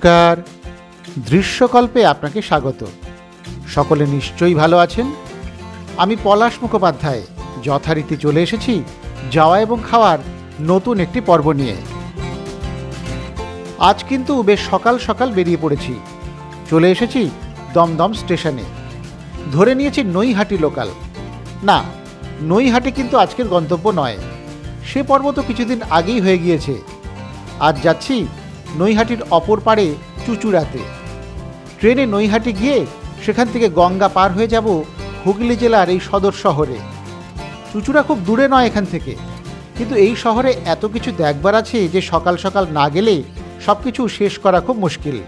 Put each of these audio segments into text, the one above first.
নমস্কার। দৃশ্যকল্পে আপনাকে স্বাগত। সকলে নিশ্চয়ই ভালো আছেন? আমি পলাশ মুখোপাধ্যায়। যথারীতি চলে এসেছি যাওয়া এবং খাওয়ার নতুন একটি পর্ব নিয়ে। আজ কিন্তু বেশ সকাল সকাল বেরিয়ে পড়েছি। চলে এসেছি দমদম স্টেশনে। ধরে নিয়েছি নৈহাটি লোকাল। না, নৈহাটি কিন্তু আজকের গন্তব্য নয়। সে পর্ব তো কিছুদিন আগেই হয়ে গিয়েছে। আজ যাচ্ছি নৈহাটির অপর পাড়ে চুচুড়াতে। ট্রেনে নৈহাটি গিয়ে সেখান থেকে গঙ্গা পার হয়ে যাব হুগলি জেলার এই সদর শহরে। চুচুড়া খুব দূরে নয় এখান থেকে। কিন্তু এই শহরে এত কিছু দেখবার আছে যে সকাল সকাল না গেলে সব কিছু শেষ করা খুব মুশকিল।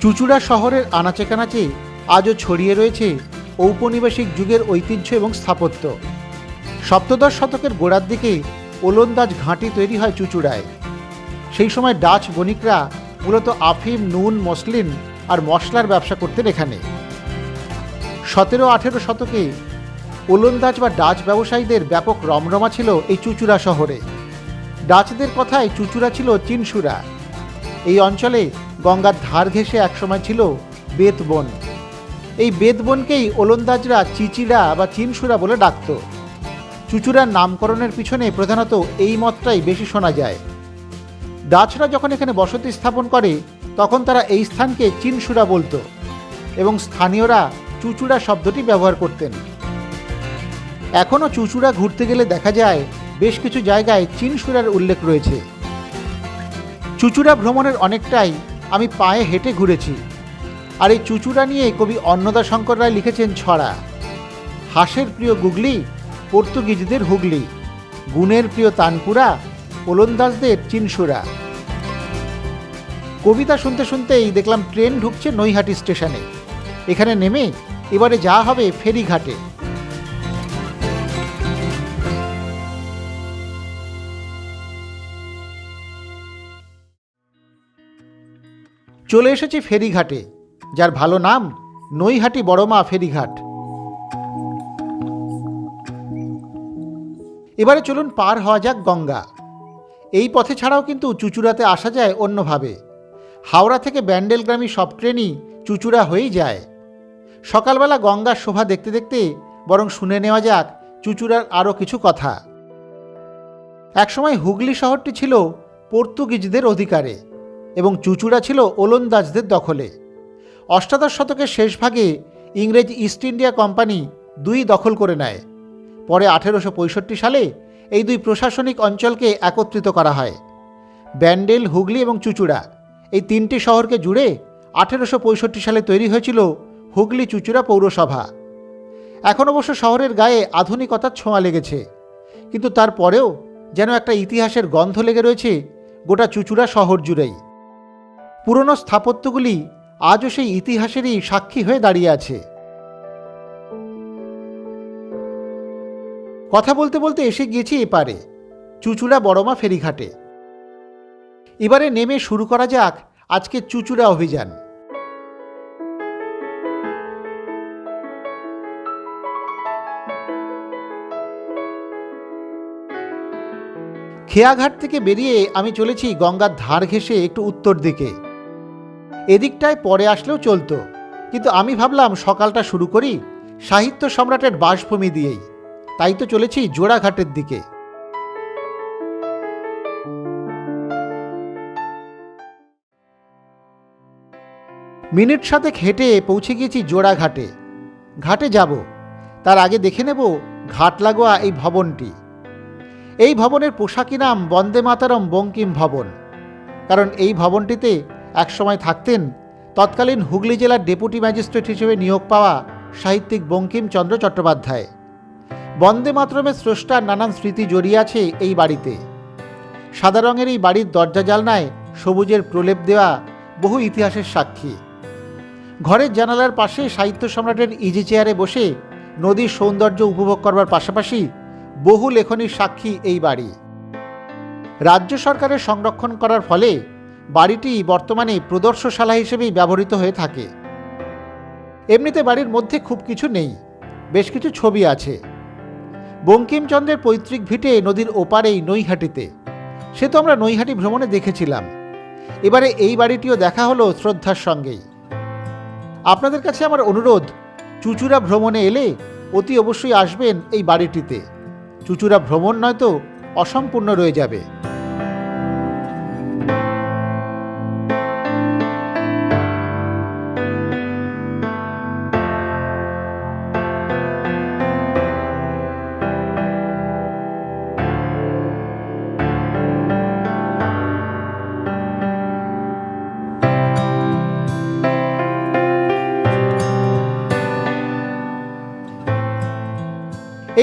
চুচুড়া শহরের আনাচে কানাচে আজও ছড়িয়ে রয়েছে ঔপনিবেশিক যুগের ঐতিহ্য এবং স্থাপত্য। সপ্তদশ শতকের গোড়ার দিকে ওলন্দাজ ঘাঁটি তৈরি হয় চুচুড়ায়। সেই সময় ডাচ বণিকরা মূলত আফিম, নুন, মসলিন আর মশলার ব্যবসা করতেন এখানে। সতেরো আঠেরো শতকে ওলন্দাজ বা ডাচ ব্যবসায়ীদের ব্যাপক রমরমা ছিল এই চুচুড়া শহরে। ডাচদের কথায় চুচুড়া ছিল চিনসুরা এই অঞ্চলে গঙ্গার ধার ঘেঁষে একসময় ছিল বেতবন এই বেতবনকেই ওলন্দাজরা চিচিড়া বা চিনসুরা বলে ডাকত। চুচুড়ার নামকরণের পিছনে প্রধানত এই মতটাই বেশি শোনা যায়। ডাচরা যখন এখানে বসতি স্থাপন করে, তখন তারা এই স্থানকে চিনসুরা বলতো এবং স্থানীয়রা চুচুড়া শব্দটি ব্যবহার করতেন। এখনও চুচুড়া ঘুরতে গেলে দেখা যায় বেশ কিছু জায়গায় চিনসুরার উল্লেখ রয়েছে। চুচুড়া ভ্রমণের অনেকটাই আমি পায়ে হেঁটে ঘুরেছি। আর এই চুচুড়া নিয়ে কবি অন্নদা শঙ্কর রায় লিখেছেন ছড়া। হাসের প্রিয় গুগলি, পর্তুগিজদের হুগলি। গুণের প্রিয় তানপুরা ওলন্দাজদের চিনসুরা। কবিতা শুনতে শুনতেই দেখলাম ট্রেন ঢুকছে নৈহাটি স্টেশনে। এখানে নেমে এবারে যা হবে ফেরিঘাটে। চলে এসেছি ফেরিঘাটে, যার ভালো নাম নৈহাটি বড়মা ফেরিঘাট। এবারে চলুন পার হওয়া যাক গঙ্গা। এই পথে ছাড়াও কিন্তু চুচুড়াতে আসা যায় অন্যভাবে। হাওড়া থেকে ব্যান্ডেলগ্রামী সব ট্রেনই চুচুড়া হয়েই যায়। সকালবেলা গঙ্গার শোভা দেখতে দেখতে বরং শুনে নেওয়া যাক চুচুড়ার আরও কিছু কথা। একসময় হুগলি শহরটি ছিল পর্তুগিজদের অধিকারে এবং চুচুড়া ছিল ওলন্দাজদের দখলে। অষ্টাদশ শতকের শেষ ভাগে ইংরেজ ইস্ট ইন্ডিয়া কোম্পানি দুই দখল করে নেয়। পরে আঠেরোশো পঁয়ষট্টি সালে এই দুই প্রশাসনিক অঞ্চলকে একত্রিত করা হয়। ব্যান্ডেল, হুগলি এবং চুচুড়া। এই তিনটি শহরকে জুড়ে আঠেরোশো পঁয়ষট্টি সালে তৈরি হয়েছিল হুগলি চুচুড়া পৌরসভা। এখন অবশ্য শহরের গায়ে আধুনিকতার ছোঁয়া লেগেছে। কিন্তু তারপরেও যেন একটা ইতিহাসের গন্ধ লেগে রয়েছে গোটা চুচুড়া শহর জুড়েই। পুরনো স্থাপত্যগুলি আজও সেই ইতিহাসেরই সাক্ষী হয়ে দাঁড়িয়ে আছে। কথা বলতে বলতে এসে গিয়েছি এপারে, চুচুড়া বড়মা ফেরিঘাটে। এবারে নেমে শুরু করা যাক আজকে চুচুড়া অভিযান। খেয়াঘাট থেকে বেরিয়ে আমি চলেছি গঙ্গার ধার ঘেঁষে একটু উত্তর দিকে। এদিকটায় পরে আসলেও চলতো, কিন্তু আমি ভাবলাম সকালটা শুরু করি সাহিত্য সম্রাটের বাসভূমি দিয়েই। তাই তো চলেছি জোড়াঘাটের দিকে। মিনিট সাতেক হেঁটে পৌঁছে গিয়েছি জোড়াঘাটে। ঘাটে যাব। তার আগে দেখে নেব ঘাট লাগোয়া এই ভবনটি। এই ভবনের পোশাকি নাম বন্দে মাতারম বঙ্কিম ভবন। কারণ এই ভবনটিতে একসময় থাকতেন তৎকালীন হুগলি জেলার ডেপুটি ম্যাজিস্ট্রেট হিসেবে নিয়োগ পাওয়া সাহিত্যিক বঙ্কিমচন্দ্র চট্টোপাধ্যায়। বন্দে মাতরমের স্রষ্টার নানান স্মৃতি জড়িয়ে আছে এই বাড়িতে। সাদা রঙের এই বাড়ির দরজা জালনায় সবুজের প্রলেপ দেওয়া বহু ইতিহাসের সাক্ষী। ঘরের জানালার পাশে সাহিত্য সম্রাটের ইজি চেয়ারে বসে নদীর সৌন্দর্য উপভোগ করবার পাশাপাশি বহু লেখনীর সাক্ষী এই বাড়ি। রাজ্য সরকারের সংরক্ষণ করার ফলে বাড়িটি বর্তমানে প্রদর্শনশালা হিসেবেই ব্যবহৃত হয়ে থাকে। এমনিতে বাড়ির মধ্যে খুব কিছু নেই, বেশ কিছু ছবি আছে। বঙ্কিমচন্দ্রের পৈতৃক ভিটে নদীর ওপারেই নৈহাটিতে। সে তো আমরা নৈহাটি ভ্রমণে দেখেছিলাম। এবারে এই বাড়িটিও দেখা হলো শ্রদ্ধার সঙ্গেই। আপনাদের কাছে আমার অনুরোধ চুচুরা ভ্রমণে এলে অতি অবশ্যই আসবেন এই বাড়িটিতে। চুচুরা ভ্রমণ নয়তো অসম্পূর্ণ রয়ে যাবে।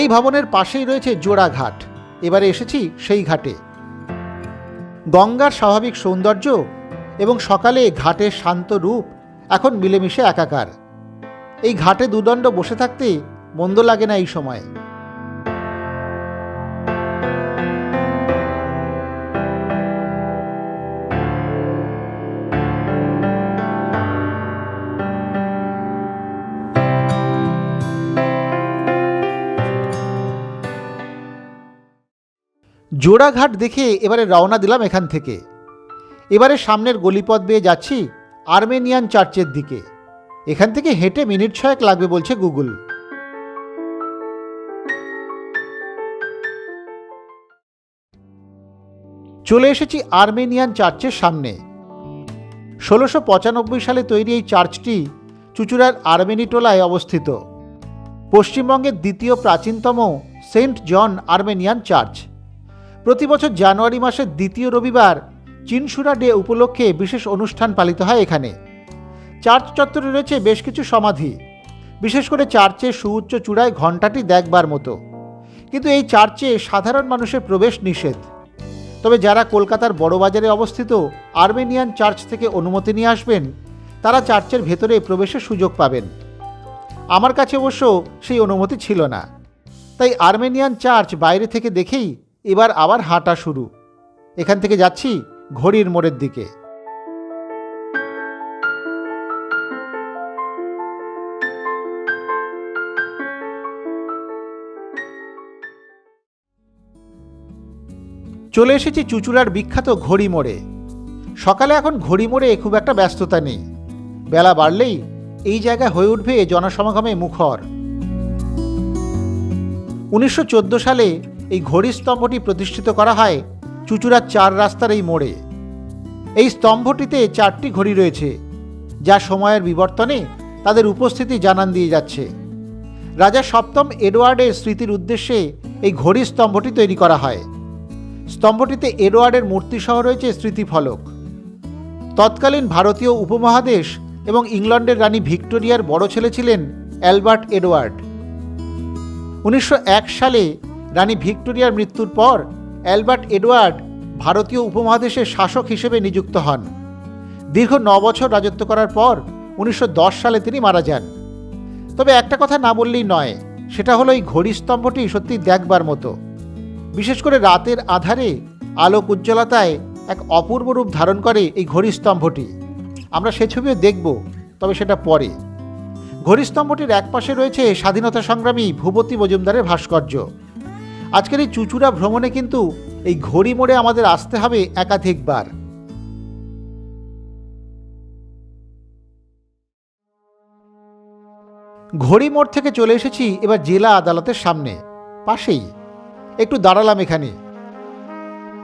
এই ভবনের পাশেই রয়েছে জোড়া ঘাট। এবারে এসেছি সেই ঘাটে। গঙ্গার স্বাভাবিক সৌন্দর্য এবং সকালে ঘাটের শান্ত রূপ এখন মিলেমিশে একাকার। এই ঘাটে দুদণ্ড বসে থাকতে মন্দ লাগে না এই সময়। জোড়াঘাট দেখে এবারে রওনা দিলাম এখান থেকে। এবারে সামনের গলিপথ বেয়ে যাচ্ছি আর্মেনিয়ান চার্চের দিকে। এখান থেকে হেঁটে মিনিট ছয়েক লাগবে বলছে গুগল। চলে এসেছি আর্মেনিয়ান চার্চের সামনে। ষোলোশো পঁচানব্বই সালে তৈরি এই চার্চটি চুচুড়ার আর্মেনি টোলায় অবস্থিত। পশ্চিমবঙ্গের দ্বিতীয় প্রাচীনতম সেন্ট জন আর্মেনিয়ান চার্চ। প্রতি বছর জানুয়ারি মাসের দ্বিতীয় রবিবার চিনসুরা ডে উপলক্ষে বিশেষ অনুষ্ঠান পালিত হয় এখানে। চার্চ চত্বরে রয়েছে বেশ কিছু সমাধি। বিশেষ করে চার্চের সুউচ্চ চূড়ায় ঘণ্টাটি দেখবার মতো। কিন্তু এই চার্চে সাধারণ মানুষের প্রবেশ নিষেধ। তবে যারা কলকাতার বড়বাজারে অবস্থিত আর্মেনিয়ান চার্চ থেকে অনুমতি নিয়ে আসবেন, তারা চার্চের ভেতরে প্রবেশের সুযোগ পাবেন। আমার কাছে অবশ্য সেই অনুমতি ছিল না। তাই আর্মেনিয়ান চার্চ বাইরে থেকে দেখেই এবার আবার হাঁটা শুরু। এখান থেকে যাচ্ছি ঘড়ির মোড়ের দিকে। চলে এসেছি চুচুড়ার বিখ্যাত ঘড়ি মোড়ে। সকালে এখন ঘড়ি মোড়ে খুব একটা ব্যস্ততা নেই। বেলা বাড়লেই এই জায়গা হয়ে উঠবে জনসমাগমে মুখর। উনিশশো চোদ্দ সালে এই ঘড়ি স্তম্ভটি প্রতিষ্ঠিত করা হয় চুচুড়ার চার রাস্তার এই মোড়ে। এই স্তম্ভটিতে চারটি ঘড়ি রয়েছে, যা সময়ের বিবর্তনে তাদের উপস্থিতি জানান দিয়ে যাচ্ছে। রাজা সপ্তম এডওয়ার্ডের স্মৃতির উদ্দেশ্যে এই ঘড়ি স্তম্ভটি তৈরি করা হয়। স্তম্ভটিতে এডওয়ার্ডের মূর্তিসহ রয়েছে স্মৃতিফলক। তৎকালীন ভারতীয় উপমহাদেশ এবং ইংল্যান্ডের রানী ভিক্টোরিয়ার বড় ছেলে ছিলেন অ্যালবার্ট এডওয়ার্ড। উনিশশো এক সালে রানী ভিক্টোরিয়ার মৃত্যুর পর অ্যালবার্ট এডওয়ার্ড ভারতীয় উপমহাদেশের শাসক হিসেবে নিযুক্ত হন। দীর্ঘ ন বছর রাজত্ব করার পর উনিশশো দশ সালে তিনি মারা যান। তবে একটা কথা না বললেই নয়, সেটা হলো এই ঘড়ি স্তম্ভটি সত্যি দেখবার মতো। বিশেষ করে রাতের আধারে আলোক উজ্জ্বলতায় এক অপূর্ব রূপ ধারণ করে এই ঘড়ি স্তম্ভটি। আমরা সে ছবিও দেখব, তবে সেটা পরে। ঘড়ি স্তম্ভটির একপাশে রয়েছে স্বাধীনতা সংগ্রামী ভূপতি মজুমদারের ভাস্কর্য। আজকের এই চুচুড়া ভ্রমণে কিন্তু এই ঘড়ি মোড়ে আমাদের আসতে হবে একাধিকবার। ঘড়ি মোড় থেকে চলে এসেছি এবার জেলা আদালতের সামনে। পাশেই। একটু দাঁড়ালাম এখানে।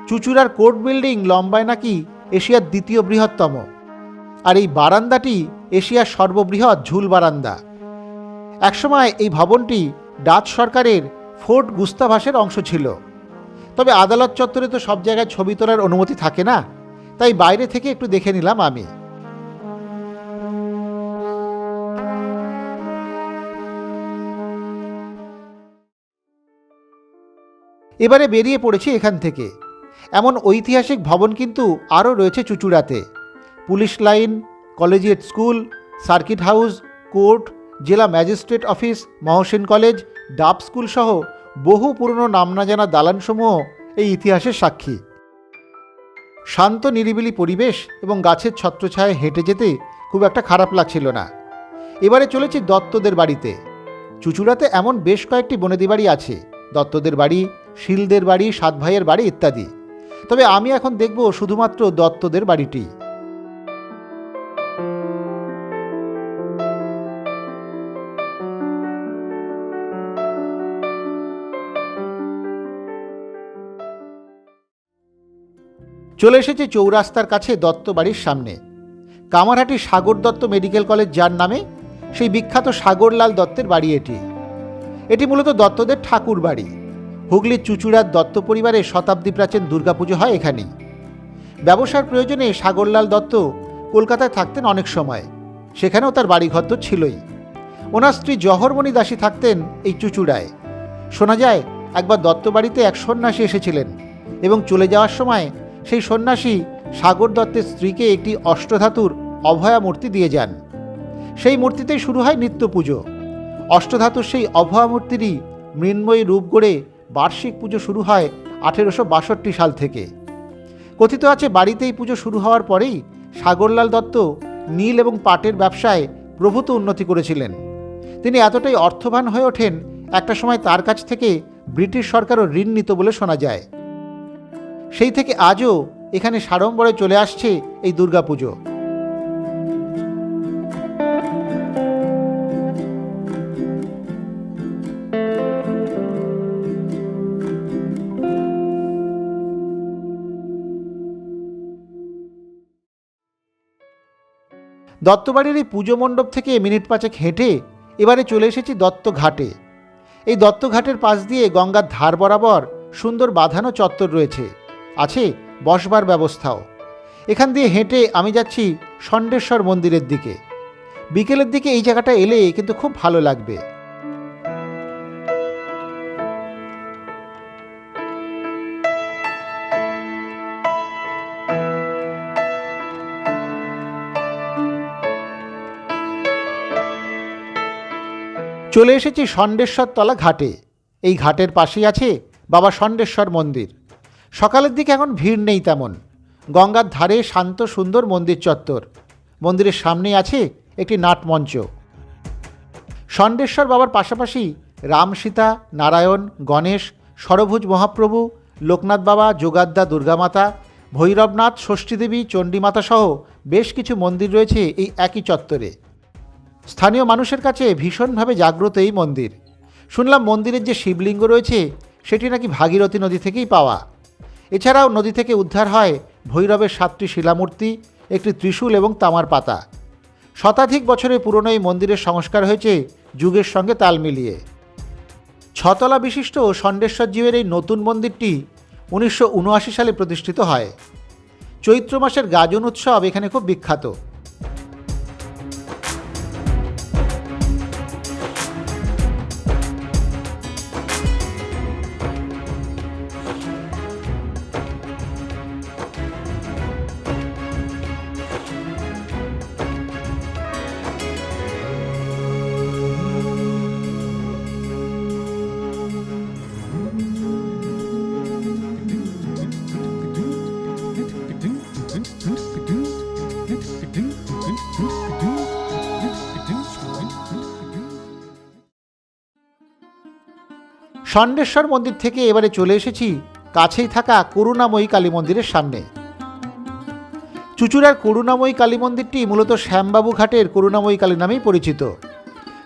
চুচুড়ার কোর্ট বিল্ডিং লম্বায় নাকি এশিয়ার দ্বিতীয় বৃহত্তম। আর এই বারান্দাটি এশিয়ার সর্ববৃহৎ ঝুল বারান্দা। একসময় এই ভবনটি ডাচ সরকারের ফোর্ট গুস্তাভাসের অংশ ছিল। তবে আদালত চত্বরে তো সব জায়গায় ছবি তোলার অনুমতি থাকে না, তাই বাইরে থেকে একটু দেখে নিলাম আমি। এবারে বেরিয়ে পড়েছি এখান থেকে। এমন ঐতিহাসিক ভবন কিন্তু আরও রয়েছে চুচুড়াতে। Police line, collegiate school, circuit house, court জেলা magistrate office, Mohsin college, Duff school সহ বহু পুরনো নামনা জানা দালানসমূহ এই ইতিহাসের সাক্ষী। শান্ত, নিরিবিলি পরিবেশ এবং গাছের ছত্রছায়ায় হেঁটে যেতে খুব একটা খারাপ লাগছিল না। এবারে চলেছি দত্তদের বাড়িতে। চুচুড়াতে এমন বেশ কয়েকটি বনেদি বাড়ি আছে, দত্তদের বাড়ি, শিলদের বাড়ি, সাত ভাইয়ের বাড়ি ইত্যাদি। তবে আমি এখন দেখব শুধুমাত্র দত্তদের বাড়িটি। চলে এসেছে চৌরাস্তার কাছে দত্ত বাড়ির সামনে। কামারহাটি সাগর দত্ত মেডিকেল কলেজ যার নামে, সেই বিখ্যাত সাগরলাল দত্তের বাড়ি এটি। এটি মূলত দত্তদের ঠাকুর বাড়ি। হুগলির চুচুড়ার দত্ত পরিবারের শতাব্দী প্রাচীন দুর্গাপুজো হয় এখানেই। ব্যবসার প্রয়োজনে সাগরলাল দত্ত কলকাতায় থাকতেন অনেক সময়। সেখানেও তার বাড়িঘর তো ছিলই। ওনার স্ত্রী জহরমণি দাসী থাকতেন এই চুচুড়ায়। শোনা যায়, একবার দত্ত বাড়িতে এক সন্ন্যাসী এসেছিলেন এবং চলে যাওয়ার সময় সেই সন্ন্যাসী সাগর দত্তের স্ত্রীকে একটি অষ্টধাতুর অভয়া মূর্তি দিয়ে যান। সেই মূর্তিতেই শুরু হয় নিত্য পুজো। অষ্টধাতুর সেই অভয়া মূর্তিরই মৃন্ময়ী রূপ গড়ে বার্ষিক পুজো শুরু হয় আঠেরোশো বাষট্টি সাল থেকে। কথিত আছে, বাড়িতেই পুজো শুরু হওয়ার পরেই সাগরলাল দত্ত নীল এবং পাটের ব্যবসায় প্রভূত উন্নতি করেছিলেন। তিনি এতটাই অর্থবান হয়ে ওঠেন, একটা সময় তার কাছ থেকে ব্রিটিশ সরকারও ঋণ নিত বলে শোনা যায়। সেই থেকে আজও এখানে সাড়ম্বরে চলে আসছে এই দুর্গাপুজো। দত্তবাড়ির এই পুজো মণ্ডপ থেকে মিনিট পাঁচেক হেঁটে এবারে চলে এসেছি দত্ত ঘাটে। এই দত্ত ঘাটের পাশ দিয়ে গঙ্গার ধার বরাবর সুন্দর বাঁধানো চত্বর রয়েছে। আছে, বসবার ব্যবস্থাও। এখান দিয়ে হেঁটে আমি যাচ্ছি ষণ্ডেশ্বর মন্দিরের দিকে। বিকেলের দিকে এই জায়গাটা এলে কিন্তু খুব ভালো লাগবে। চলে এসেছি ষণ্ডেশ্বর তলা ঘাটে। এই ঘাটের পাশেই আছে বাবা ষণ্ডেশ্বর মন্দির। সকালের দিকে এখন ভিড় নেই তেমন। গঙ্গার ধারে শান্ত, সুন্দর মন্দির চত্বর। মন্দিরের সামনেই আছে একটি নাটমঞ্চ ষণ্ডেশ্বর বাবার পাশাপাশি রাম সীতা, নারায়ণ, গণেশ সরভুজ মহাপ্রভু, লোকনাথ বাবা, যোগাদ্দা দুর্গামাতা, ভৈরবনাথ, ষষ্ঠীদেবী, চণ্ডীমাতা সহ বেশ কিছু মন্দির রয়েছে এই একই চত্বরে। স্থানীয় মানুষের কাছে ভীষণভাবে জাগ্রত এই মন্দির। শুনলাম মন্দিরের যে শিবলিঙ্গ রয়েছে, সেটি নাকি ভাগীরথী নদী থেকেই পাওয়া। এছাড়াও নদী থেকে উদ্ধার হয় ভৈরবের সাতটি শিলামূর্তি, একটি ত্রিশূল এবং তামার পাতা। শতাধিক বছরের পুরনো এই মন্দিরের সংস্কার হয়েছে যুগের সঙ্গে তাল মিলিয়ে। ছতলা বিশিষ্ট ষণ্ডেশ্বর জীবের এই নতুন মন্দিরটি উনিশশো উনআশি সালে প্রতিষ্ঠিত হয়। চৈত্র মাসের গাজন উৎসব এখানে খুব বিখ্যাত। ষণ্ডেশ্বর মন্দির থেকে এবারে চলে এসেছি কাছেই থাকা করুণাময়ী কালী মন্দিরের সামনে। চুচুড়ার করুণাময়ী কালী মন্দিরটি মূলত শ্যামবাবু ঘাটের করুণাময়ী কালী নামেই পরিচিত,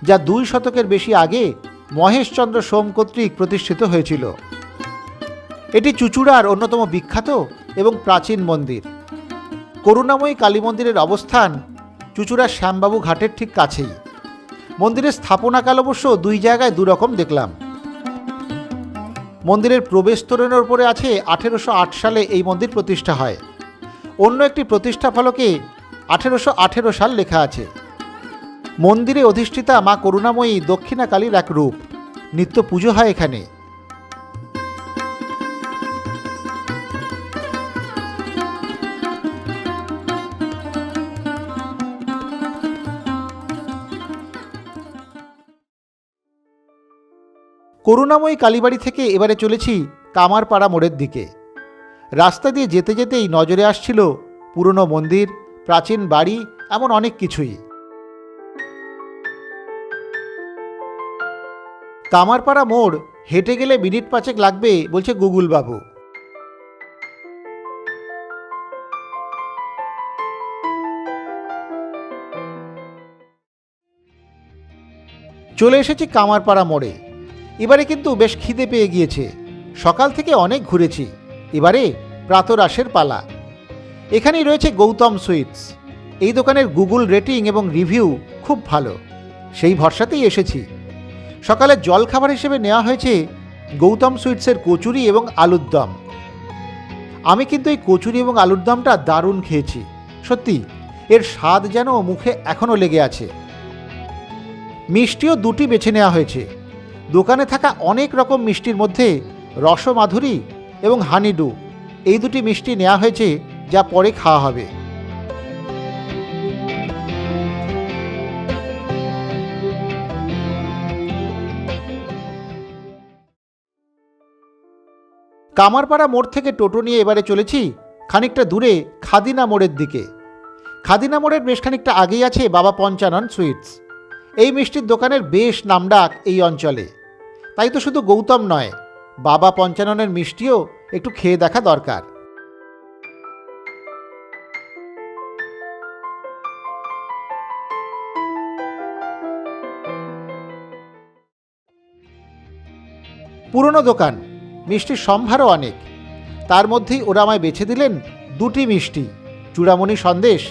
যা দুই শতকের বেশি আগে মহেশচন্দ্র সোম কর্তৃক প্রতিষ্ঠিত হয়েছিল। এটি চুচুড়ার অন্যতম বিখ্যাত এবং প্রাচীন মন্দির। করুণাময়ী কালী মন্দিরের অবস্থান চুচুড়ার শ্যামবাবু ঘাটের ঠিক কাছেই। মন্দিরের স্থাপনাকাল অবশ্য দুই জায়গায় দুরকম দেখলাম। মন্দিরের প্রবেশ তোরণের উপরে আছে আঠেরোশো আট সালে এই মন্দির প্রতিষ্ঠা হয়। অন্য একটি প্রতিষ্ঠা ফলকে আঠেরোশো আঠেরো সাল লেখা আছে। মন্দিরে অধিষ্ঠিতা মা করুণাময়ী দক্ষিণাকালীর এক রূপ। নিত্য পুজো হয় এখানে। করুণাময়ী কালীবাড়ি থেকে এবারে চলেছি কামারপাড়া মোড়ের দিকে। রাস্তা দিয়ে যেতে যেতেই নজরে আসছিল পুরনো মন্দির, প্রাচীন বাড়ি, এমন অনেক কিছুই। কামারপাড়া মোড় হেঁটে গেলে মিনিট পাঁচেক লাগবে বলছে গুগলবাবু। চলে এসেছি কামারপাড়া মোড়ে। এবারে কিন্তু বেশ খিদে পেয়ে গিয়েছে। সকাল থেকে অনেক ঘুরেছি। এবারে প্রাতরাসের পালা। এখানেই রয়েছে গৌতম সুইটস। এই দোকানের গুগল রেটিং এবং রিভিউ খুব ভালো। সেই ভরসাতেই এসেছি। সকালে জলখাবার হিসেবে নেওয়া হয়েছে গৌতম সুইটসের কচুরি এবং আলুর দম। আমি কিন্তু এই কচুরি এবং আলুর দমটা দারুণ খেয়েছি। সত্যি, এর স্বাদ যেন মুখে এখনও লেগে আছে। মিষ্টিও দুটি বেছে নেওয়া হয়েছে। দোকানে থাকা অনেক রকম মিষ্টির মধ্যে রসমাধুরী এবং হানিডু, এই দুটি মিষ্টি নেওয়া হয়েছে যা পরে খাওয়া হবে। কামারপাড়া মোড় থেকে টোটো নিয়ে এবারে চলেছি খানিকটা দূরে খাদিনা মোড়ের দিকে। খাদিনা মোড়ের বেশ খানিকটা আগেই আছে বাবা পঞ্চানন সুইটস। এই মিষ্টির দোকানের বেশ নামডাক এই অঞ্চলে। তাই তো শুধু গৌতম নয়, বাবা পঞ্চাননের মিষ্টিও একটু খেয়ে দেখা দরকার। পুরনো দোকান, মিষ্টির সম্ভারও অনেক। তার মধ্যেই ওরা আমায় বেছে দিলেন দুটি মিষ্টি, চূড়ামণি সন্দেশ,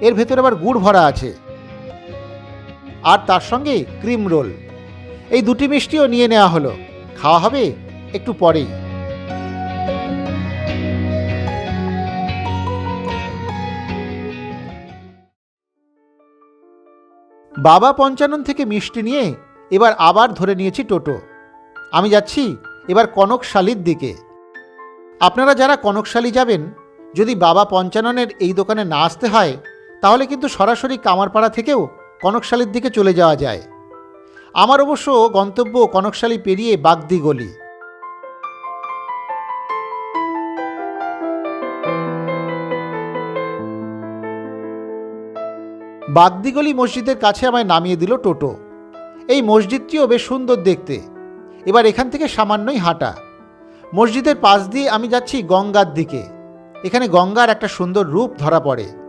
এর ভেতরে আবার গুড় ভরা আছে। আর তার সঙ্গে ক্রিম রোল। এই দুটি মিষ্টিও নিয়ে নেওয়া হলো। খাওয়া হবে একটু পরেই। বাবা পঞ্চানন থেকে মিষ্টি নিয়ে এবার আবার ধরে নিয়েছি টোটো। আমি যাচ্ছি এবার কনকশালির দিকে। আপনারা যারা কনকশালী যাবেন, যদি বাবা পঞ্চাননের এই দোকানে না আসতে হয়, তাহলে কিন্তু সরাসরি কামারপাড়া থেকেও কনকশালীর দিকে চলে যাওয়া যায়। আমার অবশ্য গন্তব্য কনকশালী পেরিয়ে বাগদি গলি। বাগদিগলি মসজিদের কাছে আমায় নামিয়ে দিল টোটো। এই মসজিদটিও বেশ সুন্দর দেখতে। এবার এখান থেকে সামান্যই হাঁটা। মসজিদের পাশ দিয়ে আমি যাচ্ছি গঙ্গার দিকে। এখানে গঙ্গার একটা সুন্দর রূপ ধরা পড়ে।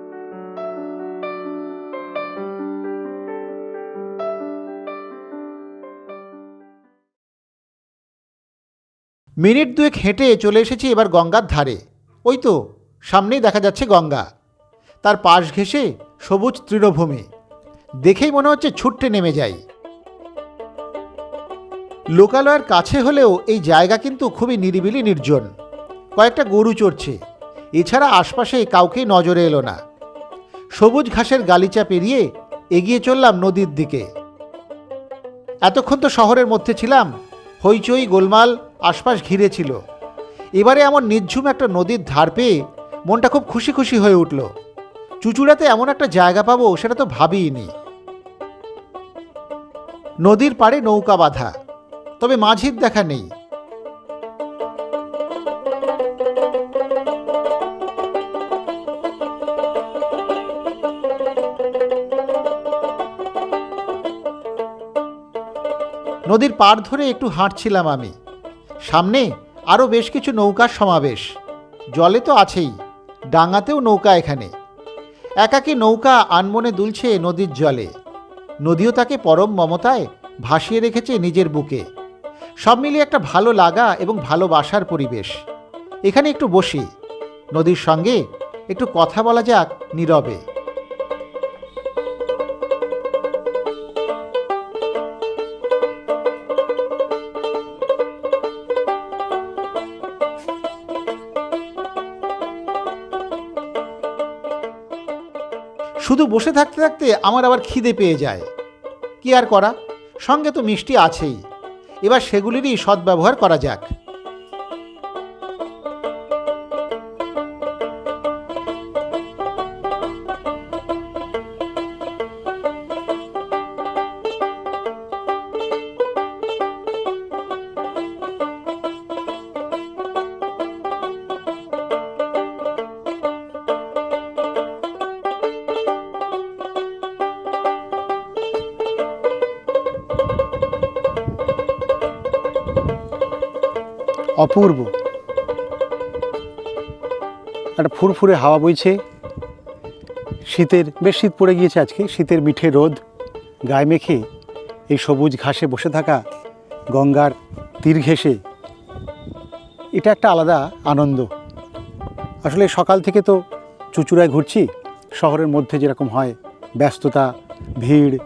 মিনিট দুয়েক হেঁটে চলে এসেছি এবার গঙ্গার ধারে। ওই তো, সামনেই দেখা যাচ্ছে গঙ্গা। তার পাশ ঘেঁষে সবুজ তৃণভূমি। দেখেই মনে হচ্ছে ছুট্টে নেমে যাই। লোকালয়ের কাছে হলেও এই জায়গা কিন্তু খুবই নিরিবিলি নির্জন। কয়েকটা গরু চড়ছে। এছাড়া আশপাশে কাউকেই নজরে এলো না। সবুজ ঘাসের গালিচা পেরিয়ে এগিয়ে চললাম নদীর দিকে। এতক্ষণ তো শহরের মধ্যে ছিলাম। হইচই, গোলমাল আশপাশ ঘিরে ছিল। এবারে এমন নির্ঝুম একটা নদীর ধার পেয়ে মনটা খুব খুশি খুশি হয়ে উঠল। চুচুড়াতে এমন একটা জায়গা পাবো সেটা তো ভাবিনি নদীর পাড়ে নৌকা বাঁধা, তবে মাঝির দেখা নেই। নদীর পাড় ধরে একটু হাঁটছিলাম আমি। সামনে আরও বেশ কিছু নৌকার সমাবেশ। জলে তো আছেই ডাঙাতেও নৌকা এখানে। একাকী নৌকা আনমনে দুলছে নদীর জলে। নদীও তাকে পরম মমতায় ভাসিয়ে রেখেছে নিজের বুকে। সব মিলিয়ে একটা ভালো লাগা এবং ভালোবাসার পরিবেশ। এখানে একটু বসি। নদীর সঙ্গে একটু কথা বলা যাক নীরবে। শুধু বসে থাকতে থাকতে আমার আবার খিদে পেয়ে যায়। কি আর করা? সঙ্গে তো মিষ্টি আছেই। এবার সেগুলিরই সদ্ব্যবহার করা যাক। অপূর্ব। একটা ফুরফুরে হাওয়া বইছে। শীতের, বেশ শীত পড়ে গিয়েছে আজকে, শীতের মিঠে রোদ। গায়ে মেখে এই সবুজ ঘাসে বসে থাকা গঙ্গার তীর ঘেঁষে। এটা একটা আলাদা আনন্দ। আসলে সকাল থেকে তো চুচুড়ায় ঘুরছি, শহরের মধ্যে যেরকম হয় ব্যস্ততা, ভিড়,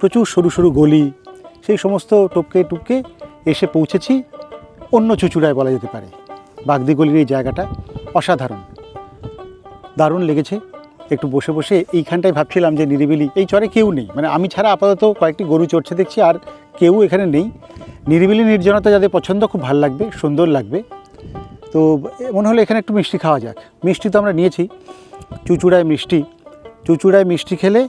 প্রচুর সরু সরু গলি, সেই সমস্ত টপকে টুপকে এসে পৌঁছেছি অন্য চুচুড়ায় বলা যেতে পারে। বাগদি গলির এই জায়গাটা অসাধারণ। দারুণ লেগেছে। একটু বসে বসে এইখানটায় ভাবছিলাম যে নিরিবিলি, এই চরে কেউ নেই। মানে আমি ছাড়া আপাতত কয়েকটি গরু চড়ছে দেখছি, আর কেউ এখানে নেই। নিরিবিলি নির্জনতা যাদের পছন্দ, খুব ভালো লাগবে, সুন্দর লাগবে। তো মনে হলো এখানে একটু মিষ্টি খাওয়া যাক। মিষ্টি তো আমরা নিয়েছি। চুচুড়ায় মিষ্টি। চুচুড়ায় মিষ্টি খেলে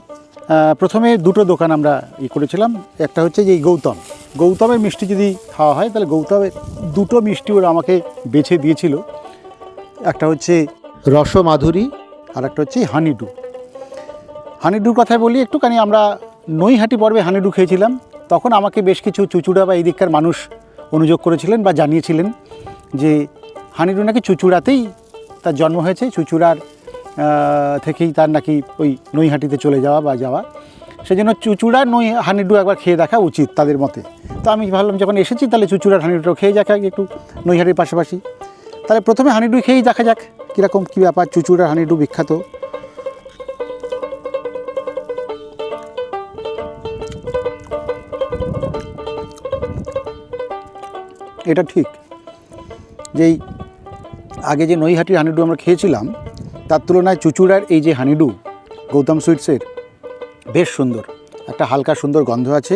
প্রথমে দুটো দোকান আমরা ই করেছিলাম। একটা হচ্ছে যে গৌতম। গৌতমের মিষ্টি যদি খাওয়া হয়, তাহলে গৌতমের দুটো মিষ্টি ওরা আমাকে বেছে দিয়েছিল। একটা হচ্ছে রসমাধুরী আর একটা হচ্ছে হানিডু। হানিডুর কথা বলি, একটুখানি আমরা নৈহাটি পর্বে হানিডু খেয়েছিলাম। তখন আমাকে বেশ কিছু চুচুড়া বা এই দিককার মানুষ অনুযোগ করেছিলেন বা জানিয়েছিলেন যে হানিডু নাকি চুচুড়াতেই তার জন্ম হয়েছে। চুচুড়ার থেকেই তার নাকি ওই নৈহাটিতে চলে যাওয়া বা যাওয়া। সেই সেজন্য চুচুড়ার নই হানিডু একবার খেয়ে দেখা উচিত তাদের মতে। তো আমি ভাবলাম, যখন এসেছি তাহলে চুচুড়ার হানিডুটাও খেয়ে দেখা একটু নৈহাটির পাশাপাশি। তাহলে প্রথমে হানিডু খেয়েই দেখা যাক, কীরকম কী ব্যাপার চুচুড়ার হানিডু বিখ্যাত। এটা ঠিক, যেই আগে যে নৈহাটির হানিডু আমরা খেয়েছিলাম তার তুলনায় চুচুড়ার এই যে হানিডু, গৌতম সুইটসের, বেশ সুন্দর। একটা হালকা সুন্দর গন্ধ আছে,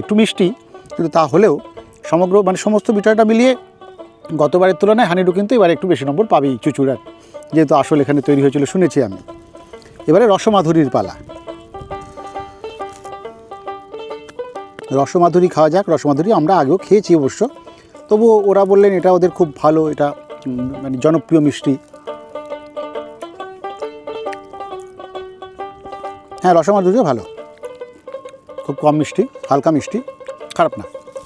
একটু মিষ্টি, কিন্তু তা হলেও সমগ্র মানে সমস্ত বিষয়টা মিলিয়ে গতবারের তুলনায় হানিডু কিন্তু এবার একটু বেশি নম্বর পাবেই চুচুড়ার, যেহেতু আসল এখানে তৈরি হয়েছিল, শুনেছি আমি। এবারে রসমাধুরীর পালা। রসমাধুরী খাওয়া যাক, রসমাধুরী আমরা আগেও খেয়েছি অবশ্য, তবুও ওরা বললেন এটা ওদের খুব ভালো, এটা মানে জনপ্রিয় মিষ্টি। হ্যাঁ রসমাধুরিও ভালো। খুব কম মিষ্টি, হালকা মিষ্টি, খারাপ না।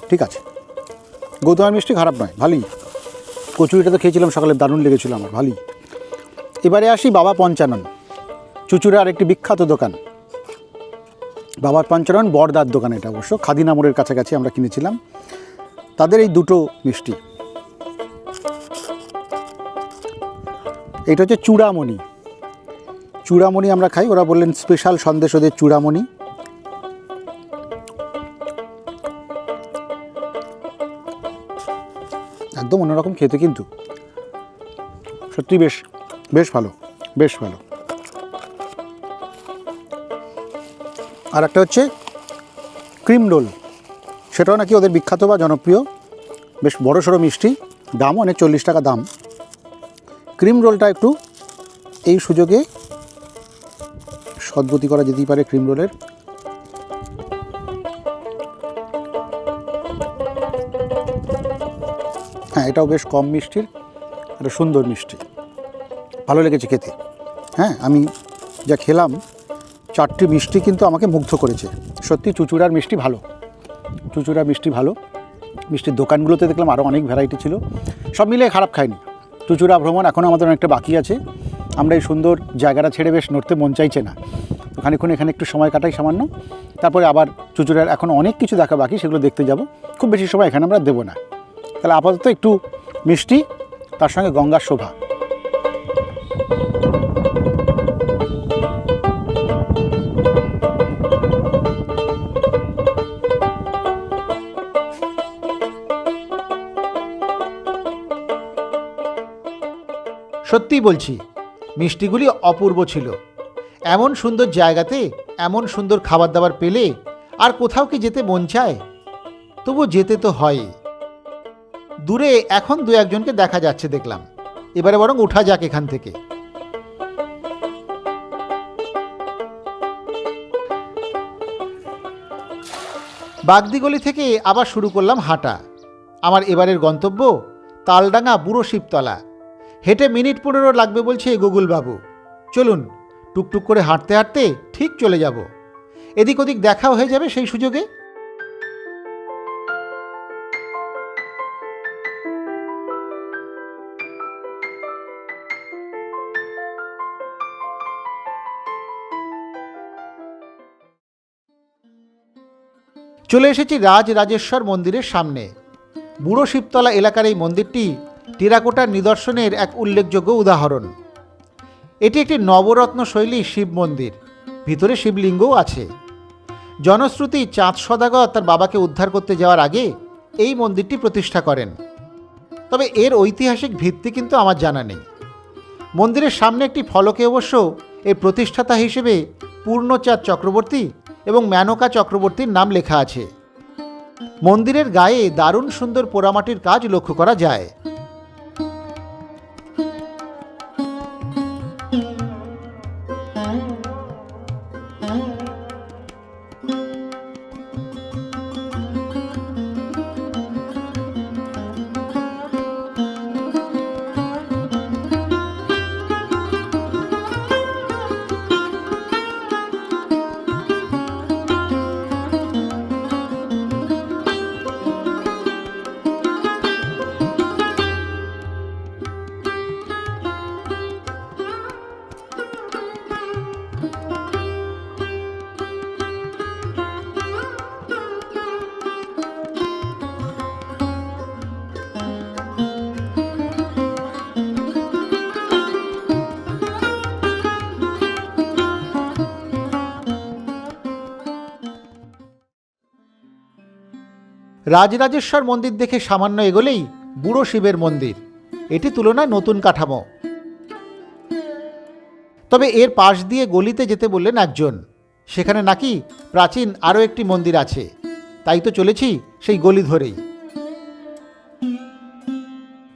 ঠিক আছে। গৌতমের মিষ্টি খারাপ নয়, ভালোই। কচুরিটা তো খেয়েছিলাম সকালে, দারুণ লেগেছিল আমার, ভালোই। এবারে আসি বাবা পঞ্চানন। চুচুড়ে আরেকটি বিখ্যাত দোকান। বাবার পঞ্চানন বড়দার দোকান এটা অবশ্য, খাদিনা মোড়ের কাছাকাছি আমরা কিনেছিলাম। তাদের এই দুটো মিষ্টি। এটা হচ্ছে চূড়ামণি। চূড়ামণি আমরা খাই, ওরা বললেন স্পেশাল সন্দেশ ওদের চূড়ামণি। একদম অন্যরকম খেতে কিন্তু। সত্যি বেশ বেশ ভালো বেশ ভালো। আর একটা হচ্ছে ক্রিম রোল। সেটাও নাকি ওদের বিখ্যাত বা জনপ্রিয়। বেশ বড় সড়ো মিষ্টি দাম অনেক চল্লিশ টাকা দাম। ক্রিম রোলটা একটু এই সুযোগে সদ্গতি করা যেতেই পারে ক্রিম রোলের। হ্যাঁ এটাও বেশ কম মিষ্টির একটা সুন্দর মিষ্টি। ভালো লেগেছে খেতে। হ্যাঁ আমি যা খেলাম, চারটি মিষ্টি কিন্তু আমাকে মুগ্ধ করেছে। সত্যি চুচুড়ার মিষ্টি ভালো। চুচুড়া মিষ্টি ভালো। মিষ্টির দোকানগুলোতে দেখলাম আরও অনেক ভ্যারাইটি ছিল। সব মিলিয়ে খারাপ খায়নি চুচুড়া ভ্রমণ এখনও আমাদের অনেকটা বাকি আছে। আমরা এই সুন্দর জায়গাটা ছেড়ে বেশ নড়তে মন চাইছে না। তো খানিক্ষণ এখানে একটু সময় কাটাই সামান্য। তারপরে আবার চুচুড়ার এখন অনেক কিছু দেখা বাকি, সেগুলো দেখতে যাব। খুব বেশি সময় এখানে আমরা দেবো না। তাহলে আপাতত একটু মিষ্টি, তার সঙ্গে গঙ্গার শোভা। সত্যিই বলছি মিষ্টিগুলি অপূর্ব ছিল। এমন সুন্দর জায়গাতে এমন সুন্দর খাবার দাবার পেলে আর কোথাও কি যেতে মন চায়? তবু যেতে তো হয় দূরে এখন দু একজনকে দেখা যাচ্ছে দেখলাম। এবারে বরং ওঠা যাক এখান থেকে। বাগদিগলি থেকে আবার শুরু করলাম হাঁটা। আমার এবারের গন্তব্য তালডাঙ্গা বুড়ো শিবতলা। হেঁটে মিনিট পনেরো লাগবে বলছে গুগল বাবু চলুন, টুকটুক করে হাঁটতে হাঁটতে ঠিক চলে যাব। এদিক ওদিক দেখাও হয়ে যাবে সেই সুযোগে। চলে এসেছি রাজ রাজেশ্বর মন্দিরের সামনে। বুড়ো শিবতলা এলাকার এই মন্দিরটি টেরাকোটার নিদর্শনের এক উল্লেখযোগ্য উদাহরণ। এটি একটি নবরত্ন শৈলী শিব মন্দির। ভিতরে শিবলিঙ্গও আছে। জনশ্রুতি চাঁদ সদাগর তার বাবাকে উদ্ধার করতে যাওয়ার আগে এই মন্দিরটি প্রতিষ্ঠা করেন। তবে এর ঐতিহাসিক ভিত্তি কিন্তু আমার জানা নেই। মন্দিরের সামনে একটি ফলকে অবশ্য এর প্রতিষ্ঠাতা হিসেবে পূর্ণচাঁদ চক্রবর্তী এবং মেনকা চক্রবর্তীর নাম লেখা আছে। মন্দিরের গায়ে দারুণ সুন্দর পোড়ামাটির কাজ লক্ষ্য করা যায়। রাজরাজেশ্বর মন্দির দেখে সামান্য এগোলেই বুড়ো শিবের মন্দির। এটি তুলনায় নতুন কাঠামো। তবে এর পাশ দিয়ে গলিতে যেতে বললেন একজন। সেখানে নাকি প্রাচীন আরও একটি মন্দির আছে। তাই তো চলেছি সেই গলি ধরেই।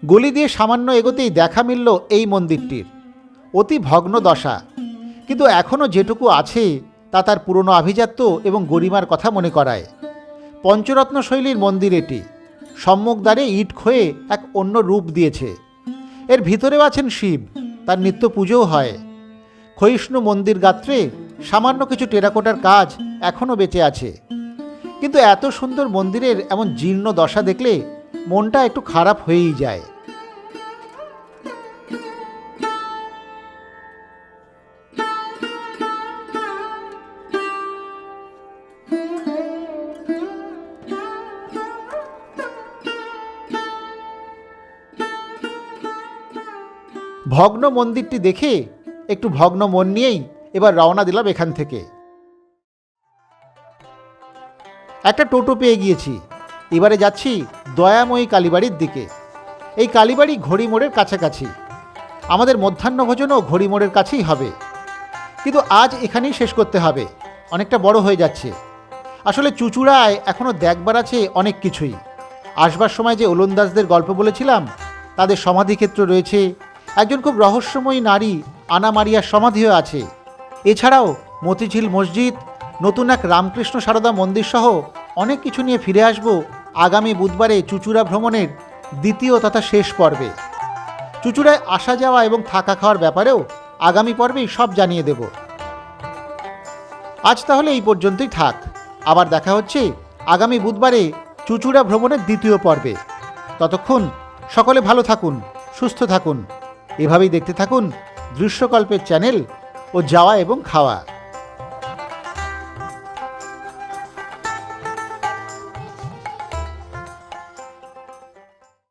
গলি দিয়ে সামান্য এগোতেই দেখা মিলল এই মন্দিরটির। অতি ভগ্ন দশা। কিন্তু এখনও যেটুকু আছে তা তার পুরনো আভিজাত্য এবং গরিমার কথা মনে করায়। পঞ্চরত্ন শৈলীর মন্দির এটি। সম্মুখদ্বারে ইট খয়ে এক অন্য রূপ দিয়েছে। এর ভিতরেও আছেন শিব, তার নিত্য পুজোও হয়। ক্ষয়িষ্ণু মন্দির গাত্রে সামান্য কিছু টেরাকোটার কাজ এখনও বেঁচে আছে। কিন্তু এত সুন্দর মন্দিরের এমন জীর্ণ দশা দেখলে মনটা একটু খারাপ হয়েই যায়। ভগ্ন মন্দিরটি দেখে একটু ভগ্ন মন নিয়েই এবার রওনা দিলাম এখান থেকে। একটা টোটো পেয়ে গিয়েছি। এবারে যাচ্ছি দয়াময়ী কালীবাড়ির দিকে। এই কালীবাড়ি ঘড়ি মোড়ের কাছাকাছি। আমাদের মধ্যাহ্ন ভোজনও ঘড়ি মোড়ের কাছেই হবে। কিন্তু আজ এখানেই শেষ করতে হবে। অনেকটা বড় হয়ে যাচ্ছে। আসলে চুচুড়ায় এখনও দেখবার আছে অনেক কিছুই। আসবার সময় যে ওলন্দাজদের গল্প বলেছিলাম, তাদের সমাধিক্ষেত্র রয়েছে একজন খুব রহস্যময়ী নারী, আনা মারিয়ার সমাধিও আছে। এছাড়াও মতিঝিল মসজিদ, নতুন এক রামকৃষ্ণ সারদা মন্দির সহ অনেক কিছু নিয়ে ফিরে আসব আগামী বুধবারে চুচুড়া ভ্রমণের দ্বিতীয় তথা শেষ পর্বে। চুচুড়ায় আসা যাওয়া এবং থাকা খাওয়ার ব্যাপারেও আগামী পর্বেই সব জানিয়ে দেব। আজ তাহলে এই পর্যন্তই থাক। আবার দেখা হচ্ছে আগামী বুধবারে চুচুড়া ভ্রমণের দ্বিতীয় পর্বে। ততক্ষণ সকলে ভালো থাকুন, সুস্থ থাকুন। এভাবেই দেখতে থাকুন দৃশ্যকল্পের চ্যানেল ও যাওয়া এবং খাওয়া।